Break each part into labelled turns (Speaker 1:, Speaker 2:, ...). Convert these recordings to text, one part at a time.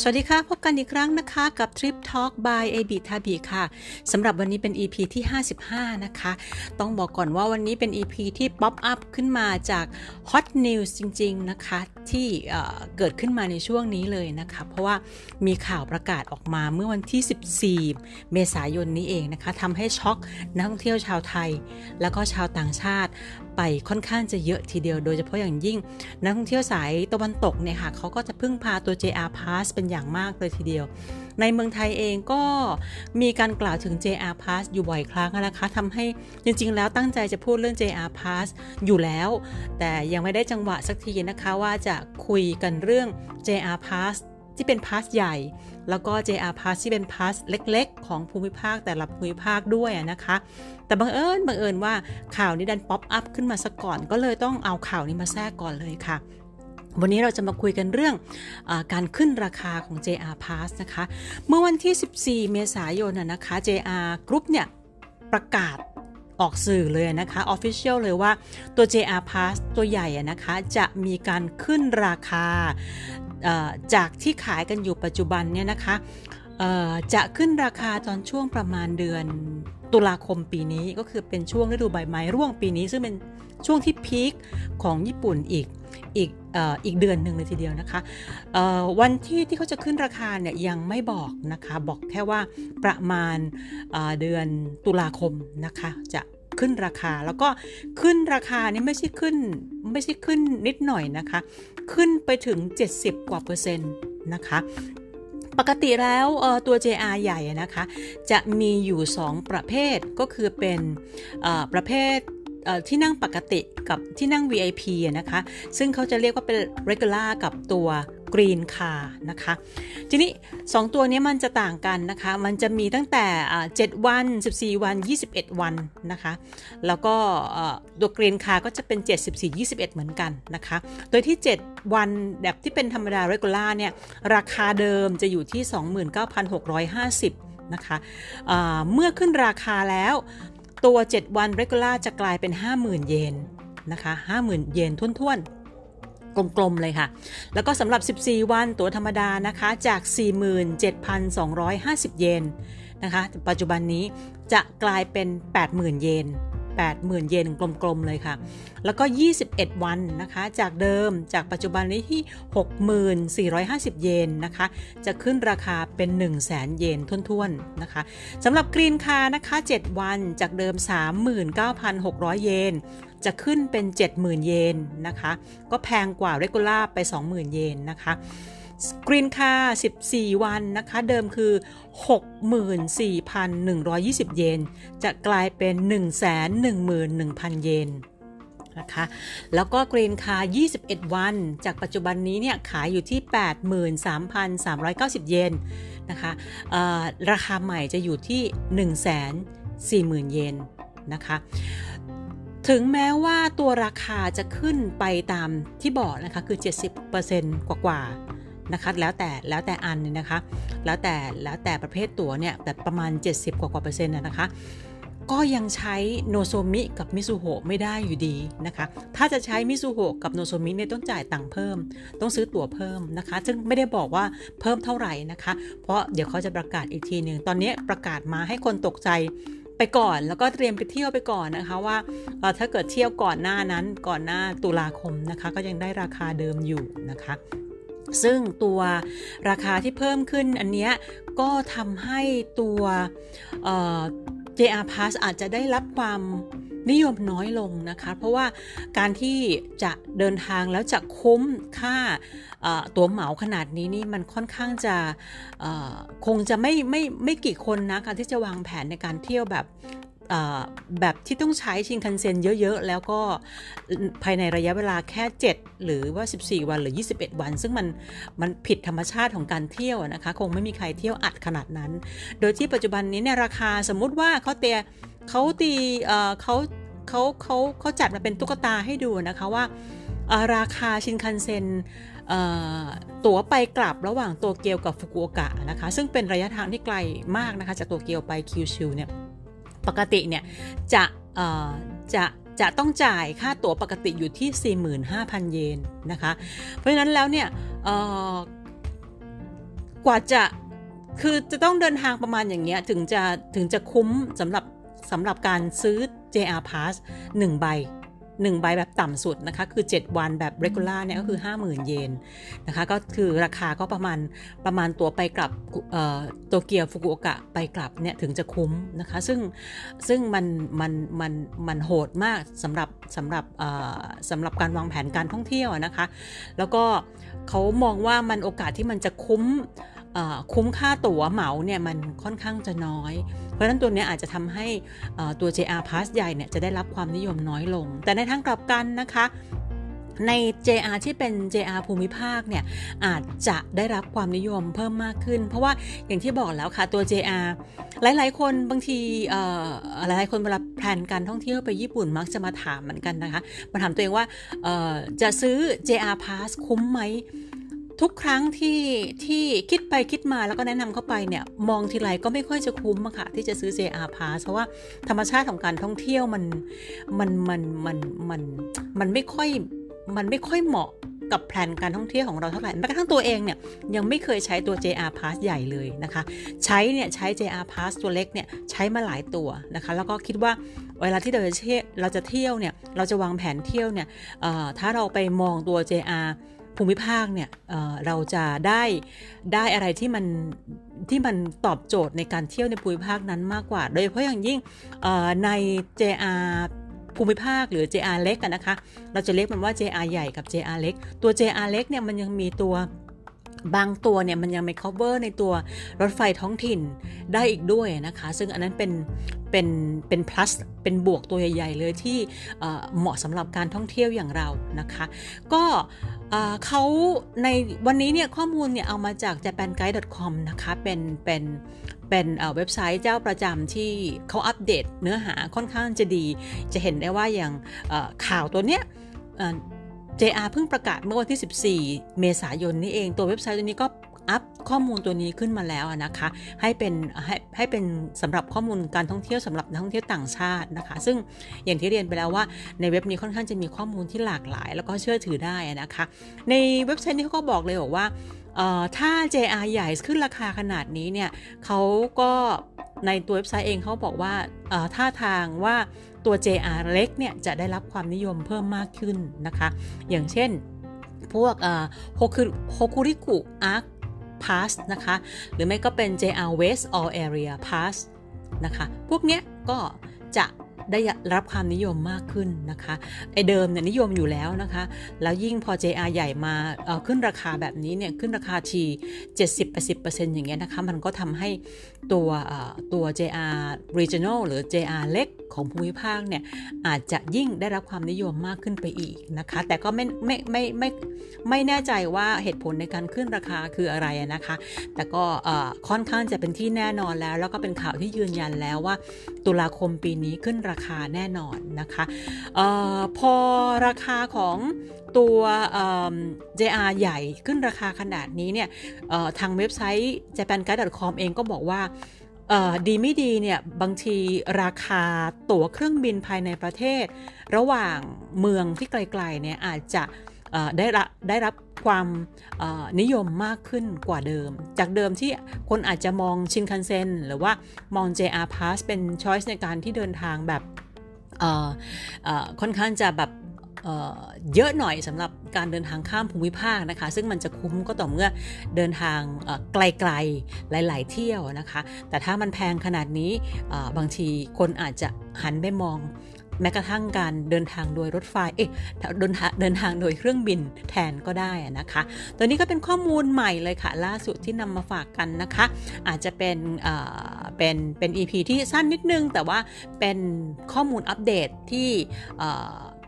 Speaker 1: สวัสดีค่ะ พบกันอีกครั้งนะคะกับ Trip Talk by a b i t a b i ค่ะสำหรับวันนี้เป็น EP ที่ 55 นะคะ ต้องบอกก่อนว่าวันนี้เป็น EP ที่ป๊อปอัพขึ้นมาจาก Hot News จริง ๆ นะคะ ที่เเกิดขึ้นมาในช่วงนี้เลยนะคะ เพราะว่ามีข่าวประกาศออกมาเมื่อวันที่ 14 เมษายนนี้เองนะคะทำให้ช็อกนักท่องเที่ยวชาวไทย แล้วก็ชาวต่างชาติ ไปค่อนข้างจะเยอะทีเดียวโดยเฉพาะอย่างยิ่ง นักท่องเที่ยวสายตะวันตกเนี่ยค่ะเขาก็จะพึ่งพาตัว JR Pass เป็นอย่างมากเลยทีเดียว ในเมืองไทยเองก็มีการกล่าวถึง JR Pass อยู่บ่อยครั้งนะคะทำให้จริง ๆ แล้วตั้งใจจะพูดเรื่อง JR Pass อยู่แล้ว แต่ยังไม่ได้จังหวะสักทีนะคะว่าจะคุยกันเรื่อง JR Pass ที่เป็นพาสใหญ่ แล้วก็ JR Pass ที่เป็นพาสเล็ก ๆ ของภูมิภาคแต่ละภูมิภาคด้วยนะคะ แต่บังเอิญบังเอิญว่าข่าวนี้ดันป๊อปอัพขึ้นมาซะก่อน ก็เลยต้องเอาข่าวนี้มาแทรกก่อนเลยค่ะวันนี้เราจะมาคุยกันเรื่องอการขึ้นราคาของ JR Pass นะคะ เมื่อวันที่ 14 เมษายนนะคะ JR Group เนี่ยประกาศออกสื่อเลยนะคะ Official เลยว่าตัว JR Pass ตัวใหญ่นะคะ จะมีการขึ้นราคา จากที่ขายกันอยู่ปัจจุบันเนี่ยนะคะจะขึ้นราคาตอนช่วงประมาณเดือนตุลาคมปีนี้ก็คือเป็นช่วงฤดูใบไม้ร่วงปีนี้ ซึ่งเป็นช่วงที่พีคของญี่ปุ่นอีกอีกออีกเดือนหนึ่งเลยทีเดียวนะคะวันที่ที่เขาจะขึ้นราคาเนี่ยยังไม่บอกนะคะ บอกแค่ว่าประมาณเดือนตุลาคมนะคะจะ ขึ้นราคา แล้วก็ขึ้นราคานี่ไม่ใช่ขึ้น ไม่ใช่ขึ้นนิดหน่อยนะคะ ขึ้นไปถึง 70 กว่าเปอร์เซ็นต์นะคะปกติแล้วตัว JR ใหญ่นะคะ จะมีอยู่ 2 ประเภทก็คือเป็นประเภทที่นั่งปกติกับที่นั่ง VIP นะคะ ซึ่งเขาจะเรียกว่าเป็น regular กับตัว Green Car นะคะ ทีนี้ 2 ตัวนี้มันจะต่างกันนะคะ มันจะมีตั้งแต่7วัน 14 วัน 21 วันนะคะ แล้วก็ตัว Green Car ก็จะเป็น 7 14 21 เหมือนกันนะคะ โดยที่ 7 วันแบบที่เป็นธรรมดา regular เนี่ย ราคาเดิมจะอยู่ที่ 29,650นะคะะเมื่อขึ้นราคาแล้วตัว 7 วัน regular จะกลายเป็น 50,000 เยนนะคะ 50,000 เยนทุ่นๆ กลมๆเลยค่ะ แล้วก็สำหรับ 14 วันตั๋วธรรมดานะคะจาก 47,250 เยนนะคะ ปัจจุบันนี้จะกลายเป็น 80,000 เยน 80,000 เยนกลมๆเลยค่ะ แล้วก็ 21 วันนะคะจากเดิมจากปัจจุบันนี้ที่ 6,450 เยนนะคะ จะขึ้นราคาเป็น 1 0 0 0 0แเยนทุ่นๆนะคะสำหรับกรีนคานะคะ 7 วันจากเดิม 39,600 เยนจะขึ้นเป็น 70,000 เยนนะคะ ก็แพงกว่าเรกูล่าไป 20,000 เยนนะคะ กรีนคา14 วันนะคะ เดิมคือ 64,120 เยน จะกลายเป็น 111,000 เยนนะคะแล้วก็กรีนคา21 วัน จากปัจจุบันนี้เนี่ยขายอยู่ที่ 83,390 เยนนะคะราคาใหม่จะอยู่ที่ 140,000 เยนนะคะถึงแม้ว่าตัวราคาจะขึ้นไปตามที่บอกนะคะคือ 70%กว่า นะคะแล้วแต่แล้วแต่อันเนี่ยนะคะ แล้วแต่แล้วแต่ประเภทตั๋วเนี่ยแต่ประมาณ 70 กว่ากว่าเปอร์เซ็นต์นะคะก็ยังใช้โนโซมิกับมิซูโฮะไม่ได้อยู่ดีนะคะ ถ้าจะใช้มิซูโฮะกับโนโซมิเนี่ยต้องจ่ายตังค์เพิ่ม ต้องซื้อตั๋วเพิ่มนะคะ ซึ่งไม่ได้บอกว่าเพิ่มเท่าไหร่นะคะ เพราะเดี๋ยวเขาจะประกาศอีกทีหนึ่ง ตอนนี้ประกาศมาให้คนตกใจไปก่อน แล้วก็เตรียมไปเที่ยวไปก่อนนะคะว่าถ้าเกิดเที่ยวก่อนหน้านั้นก่อนหน้าตุลาคมนะคะ ก็ยังได้ราคาเดิมอยู่นะคะ ซึ่งตัวราคาที่เพิ่มขึ้นอันนี้ก็ทำให้ตัว JR Pass อาจจะได้รับความนิยมน้อยลงนะคะ เพราะว่าการที่จะเดินทางแล้วจะคุ้มค่าตั๋วเหมาขนาดนี้นี่มันค่อนข้างจะคงจะไม่ไม่ไม่กี่คนนะการที่จะวางแผนในการเที่ยวแบบ แบบที่ต้องใช้ชินคันเซ็นเยอะๆ แล้วก็ภายในระยะเวลาแค่ 7 หรือว่า 14 วันหรือ 21 วัน ซึ่งมันมันผิดธรรมชาติของการเที่ยวนะคะ คงไม่มีใครเที่ยวอัดขนาดนั้น โดยที่ปัจจุบันนี้เนี่ยราคาสมมุติว่าเขาเตียเขาตีเขาเขาเขาเขาจัดมาเป็นตุ๊กตาให้ดูนะคะว่าราคาชินคันเซ็นตั๋วไปกลับระหว่างโตเกียวกับฟุกุโอกะนะคะ ซึ่งเป็นระยะทางที่ไกลมากนะคะจากโตเกียวไปคิวชิวเนี่ย ปกติเนี่ยจะจะจะต้องจ่ายค่าตั๋วปกติอยู่ที่ 45,000 เยนนะคะ เพราะฉะนั้นแล้วเนี่ยกว่าจะคือจะต้องเดินทางประมาณอย่างเงี้ยถึงจะถึงจะคุ้มสำหรับสำหรับการซื้อ JR Pass 1 ใบ 1ใบแบบต่ำสุดนะคะ คือ 7 วันแบบ regular เนี่ยก็คือ 50,000 เยนนะคะ ก็คือราคาก็ประมาณประมาณตัวไปกลับโตเกียวฟุกุโอกะไปกลับเนี่ยถึงจะคุ้มนะคะ ซึ่งซึ่งมันมันมันมันโหดมากสำหรับสำหรับสำหรับการวางแผนการท่องเที่ยวนะคะ แล้วก็เขามองว่ามันโอกาสที่มันจะคุ้มคุ้มค่าตั๋วเหมาเนี่ยมันค่อนข้างจะน้อย เพราะฉะนั้นตัวนี้อาจจะทำให้ตัว JR Pass ใหญ่เนี่ยจะได้รับความนิยมน้อยลง แต่ในทางกลับกันนะคะใน JR ที่เป็น JR ภูมิภาคเนี่ยอาจจะได้รับความนิยมเพิ่มมากขึ้น เพราะว่าอย่างที่บอกแล้วค่ะตัว JR หลาย ๆ คนบางทีหลายๆคนเวลาแพลนการท่องเที่ยวไปญี่ปุ่นมักจะมาถามเหมือนกันนะคะมาถามตัวเองว่าจะซื้อ JR Pass คุ้มไหม ทุกครั้งที่ที่คิดไปคิดมาแล้วก็แนะนำเข้าไปเนี่ย มองทีไรก็ไม่ค่อยจะคุ้มอะค่ะที่จะซื้อ JR Pass เพราะว่าธรรมชาติของการท่องเที่ยวมันมันมันมันมันมันไม่ค่อยมันไม่ค่อยเหมาะกับแผนการท่องเที่ยวของเราเท่าไหร่แม้กระทั่งตัวเองเนี่ยยังไม่เคยใช้ตัว JR Pass ใหญ่เลยนะคะ ใช้เนี่ยใช้ JR Pass ตัวเล็กเนี่ยใช้มาหลายตัวนะคะ แล้วก็คิดว่าเวลาที่เราจะเที่ยวเราจะเที่ยวเนี่ยเราจะวางแผนเที่ยวเนี่ยถ้าเราไปมองตัว JR ภูมิภาคเนี่ยเเราจะได้ได้อะไรที่มันที่มันตอบโจทย์ในการเที่ยวในภูมิภาคนั้นมากกว่า โดยเฉพาะอย่างยิ่งใน JR ภูมิภาคหรือ JR เล็กกันนะคะ เราจะเรียกมันว่า JR ใหญ่กับ JR เล็ก ตัว JR เล็กเนี่ยมันยังมีตัวบางตัวเนี่ยมันยังไม่ cover ในตัวรถไฟท้องถิ่นได้อีกด้วยนะคะ ซึ่งอันนั้นเป็นเป็นเป็น plus เป็นบวกตัวใหญ่ ๆ เลยที่เหมาะสำหรับการท่องเที่ยวอย่างเรานะคะ ก็ เขาในวันนี้เนี่ยข้อมูลเนี่ยเอามาจาก japanguide.com นะคะเป็นเป็นเป็นเว็บไซต์เจ้าประจำที่เขาอัปเดตเนื้อหาค่อนข้างจะดี จะเห็นได้ว่าอย่างข่าวตัวเนี้ย JR เพิ่งประกาศเมื่อวันที่ 14 เมษายนนี้เอง ตัวเว็บไซต์ตัวนี้ก็ อัพข้อมูลตัวนี้ขึ้นมาแล้วนะคะ ให้เป็นให้ให้เป็นสำหรับข้อมูลการท่องเที่ยวสำหรับนักท่องเที่ยวต่างชาตินะคะ ซึ่งอย่างที่เรียนไปแล้วว่าในเว็บนี้ค่อนข้างจะมีข้อมูลที่หลากหลาย แล้วก็เชื่อถือได้นะคะ ในเว็บไซต์นี้เขาก็บอกเลยบอกว่าถ้า JR ใหญ่ขึ้นราคาขนาดนี้เนี่ยเขาก็ในตัวเว็บไซต์เองเขาบอกว่าท่าทางว่าตัว JR เล็กเนี่ยจะได้รับความนิยมเพิ่มมากขึ้นนะคะ อย่างเช่นพวกโฮคุริกุอาร์ค พาสนะคะ หรือไม่ก็เป็น JR West All Area Pass นะคะ พวกเนี้ยก็จะ ได้รับความนิยมมากขึ้นนะคะไอเดิมเนี่ยนิยมอยู่แล้วนะคะ แล้วยิ่งพอ JR ใหญ่มาขึ้นราคาแบบนี้เนี่ยขึ้นราคาที70-80%อย่างเงี้ยนะคะมันก็ทำให้ตัวตัว JR Regional หรือ JR เล็กของภูมิภาคเนี่ยอาจจะยิ่งได้รับความนิยมมากขึ้นไปอีกนะคะ แต่ก็ไม่ไม่ไม่ไม่ไม่แน่ใจว่าเหตุผลในการขึ้นราคาคืออะไรนะคะ แต่ก็ค่อนข้างจะเป็นที่แน่นอนแล้ว แล้วก็เป็นข่าวที่ยืนยันแล้วว่า ตุลาคมปีนี้ขึ้นราคาแน่นอนนะคะออพอราคาของตัว JR ใหญ่ขึ้นราคาขนาดนี้เนี่ยทางเว็บไซต์ japanguide.com เองก็บอกว่าดีไม่ดีเนี่ยบางทีราคาตั๋วเครื่องบินภายในประเทศ ระหว่างเมืองที่ไกลๆเนี่ยอาจจะ ได้รับได้รับความนิยมมากขึ้นกว่าเดิม จากเดิมที่คนอาจจะมองชินคันเซ็นหรือว่ามอง JR Pass เป็นช้อยส์ในการที่เดินทางแบบค่อนข้างจะแบบเยอะหน่อยสำหรับการเดินทางข้ามภูมิภาคนะคะ ซึ่งมันจะคุ้มก็ต่อเมื่อเดินทางไกลๆหลาย ๆ เที่ยวนะคะ แต่ถ้ามันแพงขนาดนี้บางทีคนอาจจะหันไปมอง แม้กระทั่งการเดินทางโดยรถไฟ เอ๊ะเดินเดินทางโดยเครื่องบินแทนก็ได้นะคะ ตัวนี้ก็เป็นข้อมูลใหม่เลยค่ะ ล่าสุดที่นำมาฝากกันนะคะ อาจจะเป็นเป็นเป็น EP ที่สั้นนิดนึง แต่ว่าเป็นข้อมูลอัปเดตที่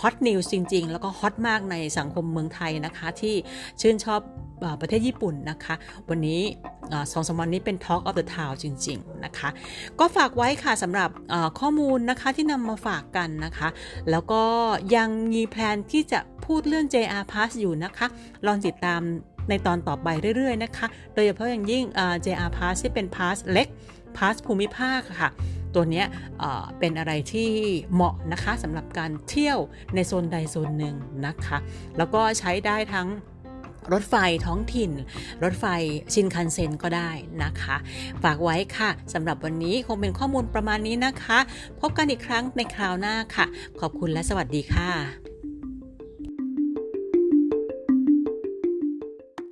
Speaker 1: ฮอตนิวส์จริง ๆ แล้วก็ฮอตมากในสังคมเมืองไทยนะคะ ที่ชื่นชอบประเทศญี่ปุ่นนะคะ วันนี้สองสามวันนี้เป็น Talk of the Town จริง ๆ นะคะ ก็ฝากไว้ค่ะสำหรับข้อมูลนะคะที่นำมาฝากกันนะคะ แล้วก็ยังมีแพลนที่จะพูดเรื่อง JR Pass อยู่นะคะ ลองติดตามในตอนต่อไปเรื่อย ๆ นะคะ โดยเฉพาะอย่างยิ่ง JR Pass ที่เป็น Pass เล็ก Pass ภูมิภาคค่ะ ตัวนี้เป็นอะไรที่เหมาะนะคะสำหรับการเที่ยวในโซนใดโซนหนึ่งนะคะ แล้วก็ใช้ได้ทั้งรถไฟท้องถิ่น รถไฟชินคันเซ็นก็ได้นะคะ ฝากไว้ค่ะสำหรับวันนี้คงเป็นข้อมูลประมาณนี้นะคะ พบกันอีกครั้งในคราวหน้าค่ะ ขอบคุณและสวัสดีค่ะ